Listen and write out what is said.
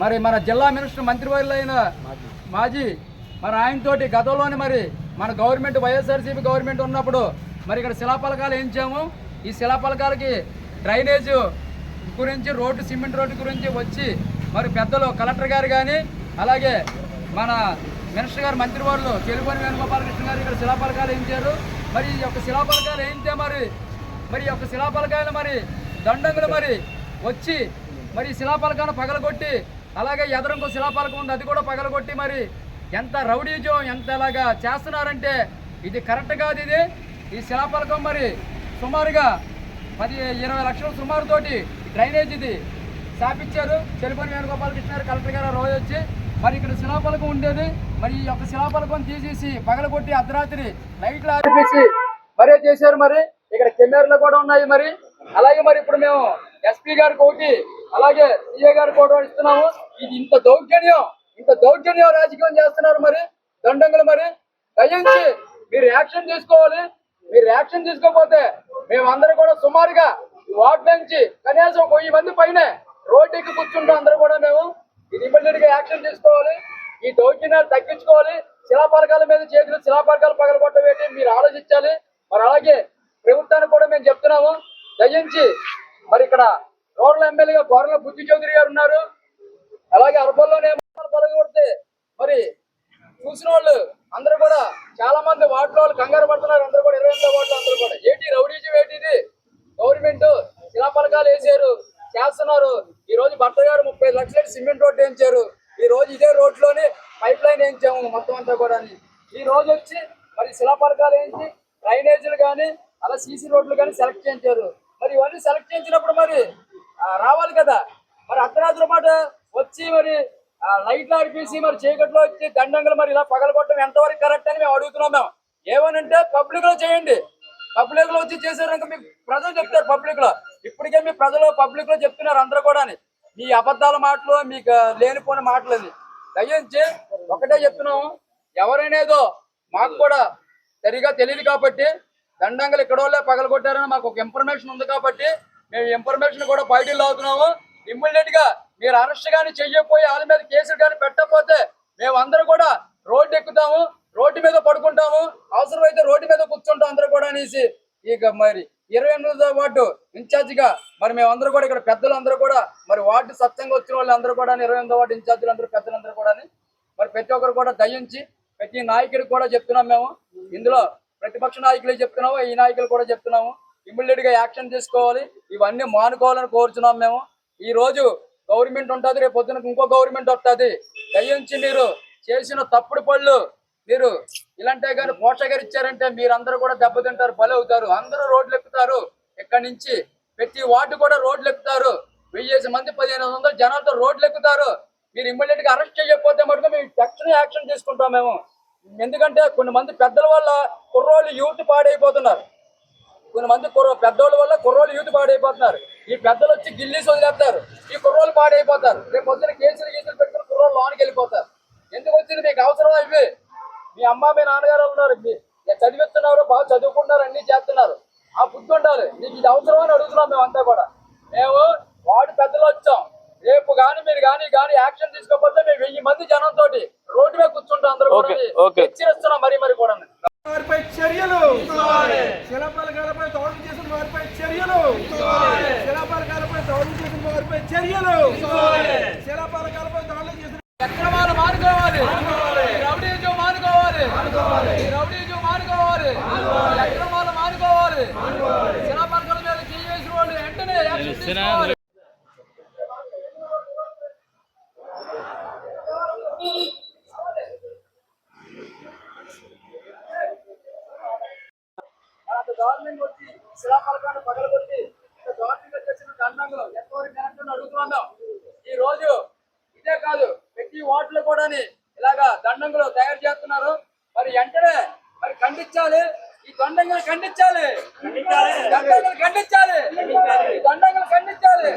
మరి మన జిల్లా మినిస్టర్ మంత్రివర్యులైన మాజీ. మరి ఆయనతోటి గతంలోనే మరి మన గవర్నమెంట్ వైఎస్ఆర్సీపీ గవర్నమెంట్ ఉన్నప్పుడు మరి ఇక్కడ శిలాపలకాలు వేయించాము ఈ శిలాపలకాలకి డ్రైనేజ్ గురించి రోడ్డు సిమెంట్ రోడ్డు గురించి వచ్చి మరి పెద్దలు కలెక్టర్ గారు కానీ అలాగే మన మినిస్టర్ గారు మంత్రివాళ్ళు చెలుపని వేణుగోపాలకృష్ణ గారు ఇక్కడ శిలాపలకాలు వేయించారు మరి ఈ యొక్క శిలాపలకాలు వేయితే మరి? మరి ఈ యొక్క శిలాపలకాయలు మరి దండంగులు మరి వచ్చి మరి ఈ శిలాపలకాన్ని పగలగొట్టి అలాగే ఎదరంకో శిలాపలకం ఉంది. అది కూడా పగలగొట్టి మరి ఎంత రౌడీజం ఎంత ఎలాగా చేస్తున్నారంటే ఇది కరెక్ట్ కాదు ఇది. ఈ శిలాపలకం మరి సుమారుగా పది ఇరవై లక్షల సుమారు తోటి డ్రైనేజ్ ఇది. స్థాపించారు చెలిపని వేణుగోపాలకృష్ణ గారు కలెక్టర్ గారు రోజు వచ్చి మరి ఇక్కడ శిలాపలకం ఉండేది. మరి ఈ యొక్క శిలాపలకం తీసేసి పగలగొట్టి అర్ధరాత్రి లైట్లు ఆర్పేసి మరే చేశారు మరి. ఇక్కడ కెమెరాలు కూడా ఉన్నాయి మరి. అలాగే మరి ఇప్పుడు మేము ఎస్పీ గారికి ఒకటి అలాగే సీఏ గారు కూడా ఇస్తున్నాము. ఇది ఇంత దౌర్జన్యం ఇంత దౌర్జన్యం రాజకీయం చేస్తున్నారు మరి దండంగులు మరి. దయించి మీరు యాక్షన్ తీసుకోవాలి. మీరు యాక్షన్ తీసుకోకపోతే మేమందరూ కూడా సుమారుగా వార్డు నుంచి కనీసం వెయ్యి మంది పైన రోడ్డు ఎక్కి కూర్చుంటాం అందరూ కూడా మేము. ఇది ఇమ్మీడియట్గా యాక్షన్ తీసుకోవాలి. ఈ దౌర్జన్యాలు తగ్గించుకోవాలి. శిలాపరకాల మీద చేతులు శిలాపరకాలు పగలగొట్టవేటి మీరు ఆలోచించాలి. మరి అలాగే ప్రభుత్వానికి కూడా మేము చెప్తున్నాము. దయించి మరి ఇక్కడ రోడ్ల ఎమ్మెల్యేగా గోరల బుద్ధి చౌదరి గారు ఉన్నారు. అలాగే అరపల్లోనే పగలగొడితే మరి చూసిన వాళ్ళు అందరూ కూడా చాలా మంది వాటిలో వాళ్ళు కంగారు పడుతున్నారు. అందరూ కూడా ఇరవై ఎనిమిదో అందరూ కూడా. ఏంటి రౌడీజం ఏంటి ఇది? గవర్నమెంట్ శిలాపలకాలు వేసారు చేస్తున్నారు. ఈ రోజు భర్త గారు ముప్పై లక్షల సిమెంట్ రోడ్డు వేయించారు. ఈ రోజు ఇదే రోడ్లోనే పైప్ లైన్ వేయించాము మొత్తం అంతా కూడా ఈ రోజు వచ్చి మరి శిలాపలకాలు వేయించి డ్రైనేజీలు కానీ అలా సీసీ రోడ్లు కానీ సెలెక్ట్ చేయించారు. మరి ఇవన్నీ సెలెక్ట్ చేయించినప్పుడు మరి రావాలి కదా. మరి అర్ధరాత్రి మాట వచ్చి మరి ఆ, లైట్లు ఆడిపేసి మరి చీకట్లో వచ్చి దండంగులు మరి ఇలా పగలగొట్టడం ఎంతవరకు కరెక్ట్ అని మేము అడుగుతున్నాం మేము. ఏమనంటే పబ్లిక్లో చేయండి. పబ్లిక్లో వచ్చి చేశారు మీకు ప్రజలు చెప్తారు పబ్లిక్లో. ఇప్పటికే మీ ప్రజలు పబ్లిక్లో చెప్తున్నారు అందరూ కూడా మీ అబద్ధాల మాటలు మీకు లేనిపోయిన మాటలు అది దయించి ఒకటే చెప్తున్నాము. ఎవరైనాదో మాకు కూడా సరిగా తెలియదు కాబట్టి దండంగులు ఇక్కడ వాళ్ళే పగలగొట్టారని మాకు ఒక ఇన్ఫర్మేషన్ ఉంది కాబట్టి మేము ఇన్ఫర్మేషన్ కూడా బయటకు అవుతున్నాము ఇమ్మీడియట్గా మీరు అరెస్ట్ కానీ చేయకపోయి వాళ్ళ మీద కేసులు కానీ పెట్టకపోతే మేము అందరూ కూడా రోడ్డు ఎక్కుతాము రోడ్డు మీద పడుకుంటాము అవసరమైతే రోడ్డు మీద కూర్చుంటాం అందరూ కూడా అనేసి ఇక మరి ఇరవై ఎనిమిదితో పాటు ఇన్ఛార్జిగా మరి మేమందరూ కూడా ఇక్కడ పెద్దలు అందరూ కూడా మరి వార్డు సత్యంగా వచ్చిన వాళ్ళు అందరూ కూడా ఇరవై ఎనిమిదో వార్డు ఇన్ఛార్జీలు అందరూ పెద్దలందరూ కూడా మరి ప్రతి ఒక్కరు కూడా దయించి ప్రతి నాయకుడికి కూడా చెప్తున్నాం మేము. ఇందులో ప్రతిపక్ష నాయకులే చెప్తున్నాము ఈ నాయకులు కూడా చెప్తున్నాము. ఇమ్మీడియట్గా యాక్షన్ తీసుకోవాలి. ఇవన్నీ మానుకోవాలని కోరుచున్నాం మేము. ఈ రోజు గవర్నమెంట్ ఉంటుంది రేపు పొద్దున ఇంకో గవర్నమెంట్ వస్తుంది దయించి మీరు చేసిన తప్పుడు పళ్ళు మీరు ఇలాంటే కానీ పోషకరిచ్చారంటే మీరందరూ కూడా దెబ్బతింటారు బలి అవుతారు అందరూ రోడ్లు ఎక్కుతారు ఇక్కడి నుంచి ప్రతి వార్డు కూడా రోడ్లు ఎక్కుతారు వెయ్యేసి మంది పదిహేను వందల జనాలతో రోడ్లు ఎక్కుతారు మీరు ఇమ్మీడియట్గా అరెస్ట్ చేయకపోతే మటుకు మేము తక్షణ యాక్షన్ తీసుకుంటాం మేము. ఎందుకంటే కొన్ని మంది పెద్దల వల్ల కుర్రోళ్ళు యూత్ పాడైపోతున్నారు. కొన్ని మంది కుర్ర పెద్దోళ్ళ వల్ల కుర్రోళ్ళు యూత్ పాడైపోతున్నారు. ఈ పెద్దలు వచ్చి గిల్లీస్ వదిలేస్తారు. ఈ కుర్రోళ్ళు పాడైపోతారు. రేపు పొద్దున కేసులు గీసులు పెట్టుకుని కుర్రోళ్ళు లోనికి వెళ్ళిపోతారు. ఎందుకు వచ్చింది? మీకు అవసరం ఇవి? మీ అమ్మ మీ నాన్నగారు ఉన్నారు. చదివిస్తున్నారు బాగా చదువుకుంటున్నారు అన్ని చేస్తున్నారు. ఆ బుద్ధి ఉండాలి. నీకు ఇది అవసరం అని అడుగుతున్నాం మేమంతా కూడా. మేము వార్డు పెద్దలు వచ్చాం. రేపు కానీ మీరు కానీ కానీ యాక్షన్ తీసుకోకపోతే మేము వెయ్యి మంది జనంతో రోడ్డు మీద కూర్చుంటాం అందరూ కూడా. Okay, okay. హెచ్చరిస్తున్నాం మరి మరి కూడా. చర్యలు శిలాపలకాలపై దాడులు చేసిన వారిపై చర్యలు శిలాపలకాలపై దాడులు చేసిన చర్యలు. శిలాపలకాలపై దాడులు చేసిన అక్రమాలు మానుకోవాలి. రౌడీజం మానుకోవాలి. రౌడీజం మానుకోవాలి. అక్రమాలు మానుకోవాలి. శిలాపలకల మీద చేసిన వాళ్ళు వెంటనే యాక్షన్ తీసుకోవాలి. గవర్నమెంట్ వచ్చి ఇంత గవర్నమెంట్ రైతాంగులు అడుగుతున్నాం ఈ రోజు ఇదే కాదు ప్రతి ఓట్లు కూడా ఇలాగా దండంగులు తయారు చేస్తున్నారు. మరి వెంటనే మరి ఖండించాలి. ఈ దండంగులు ఖండించాలి. దండంగులు ఖండించాలి. దండంగులు ఖండించాలి.